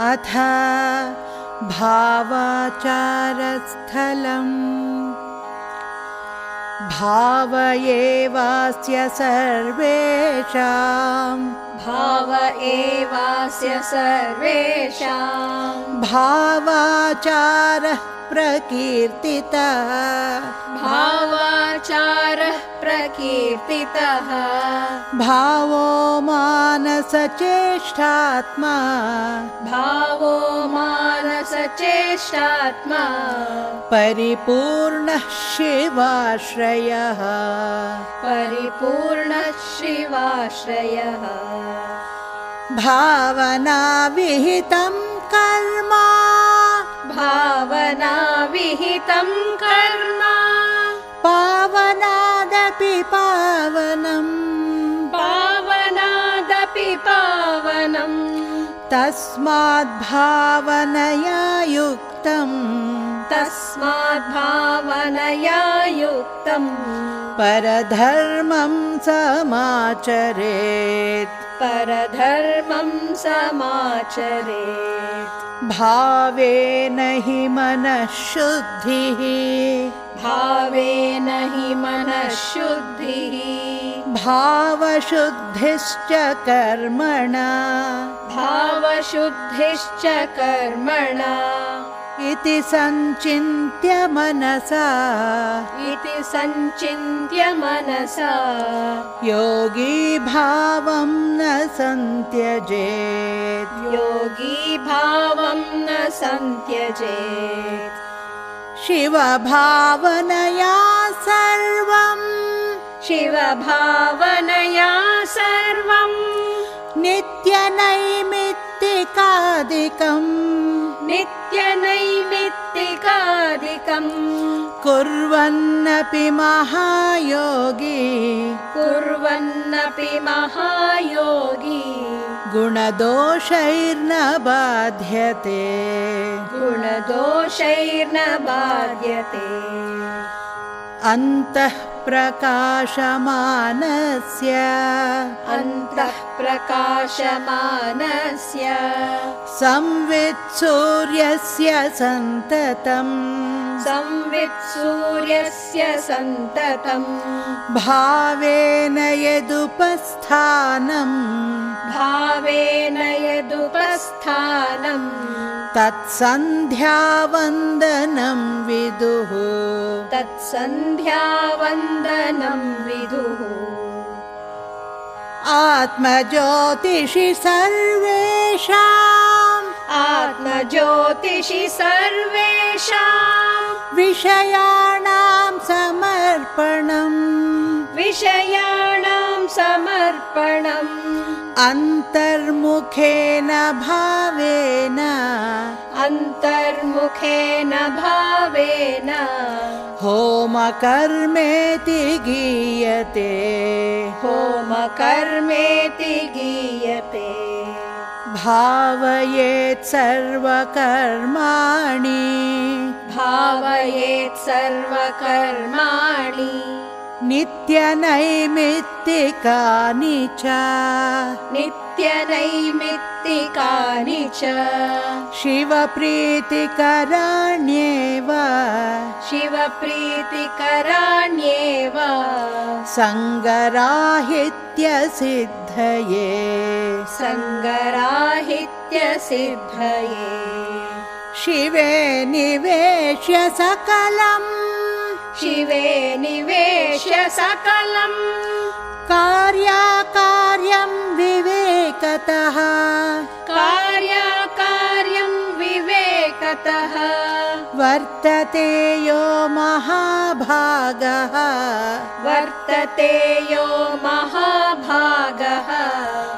अथ भावाचारस्थलम्। भाव एवास्य सर्वेषाम् भाव एवास्य सर्वेषाम्। भावाचारः प्रकीर्तितः। भावाचारः प्रकीर्तितः। भावो मानसचेष्टात्मा। भावो मानसचेष्टात्मा। परिपूर्णः शिवाश्रयः। परिपूर्णः शिवाश्रयः भावनाविहितं कर्म। भावनाविहितं कर्म। पावनादपि पावनम् पावनादपि पावनम् तस्माद्भावनया युक्तम्। तस्माद्भावनया युक्तम् परधर्मं समाचरेत्। परधर्मं समाचरेत्। भावेन हि मनः शुद्धिः भावेन हि मनः शुद्धिः भावशुद्धिश्च कर्मणा। भावशुद्धिश्च कर्मणा इति सञ्चिन्त्य मनसा। इति सञ्चिन्त्य मनसा। योगी भावं न सन्त्यजेत्। योगी भावं न सन्त्यजेत्। शिवभावनया सर्वम् शिवभावनया सर्वम् नित्यनैमित्तिकादिकम्। नित्यनैमित्तिकादिकम्। कुर्वन्नपि महायोगी। कुर्वन्नपि महायोगी। गुणदोषैर्न बाध्यते। गुणदोषैर्न बाध्यते। अन्तः प्रकाशमानस्य अन्तः प्रकाशमानस्य। संवित्सूर्यस्य सन्ततम्। संवित्सूर्यस्य सन्ततम्। भावेन यदुपस्थानम्। भावेन यदुपस्थानम्। तत्सन्ध्यावन्दनं विदुः। तत्सन्ध्यावन्दनं विदुः आत्मज्योतिषि सर्वेषाम् आत्मज्योतिषि सर्वेषाम् विषयाणां समर्पणम् विषयाणां समर्पणम् अन्तर्मुखेन भावेन अन्तर्मुखेन भावेन होमकर्मेति गीयते होमकर्मेति गीयते। भावयेत् सर्वकर्माणि। भावयेत् सर्वकर्माणि नित्यनैमित्तिकानि च। नित्यनैमित्तिकानि च। शिवप्रीतिकराण्येव। शिवप्रीतिकराण्येव। सङ्गराहित्यसिद्धये। सङ्गराहित्यसिद्धये। शिवे निवेश्य सकलम्। शिवे सकलम् कार्याकार्यं विवेकतः। कार्याकार्यं विवेकतः। वर्तते यो महाभागः। वर्तते यो महाभागः।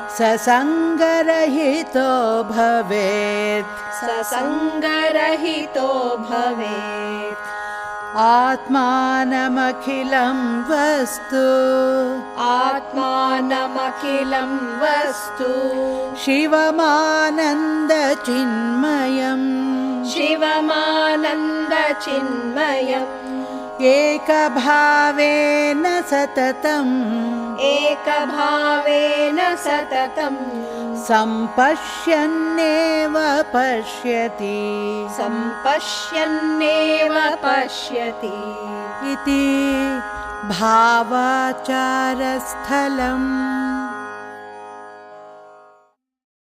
स सङ्गरहितो भवेत्। ससङ्गरहितो भवेत् आत्मानमखिलं वस्तु। आत्मानमखिलं वस्तु। शिवमानन्दचिन्मयम्। शिवमानन्दचिन्मयम् एकभावेन सततम्। एकभावेन सततम्। सम्पश्यन्नेव पश्यति। सम्पश्यन्नेव पश्यति। इति भावाचारस्थलम्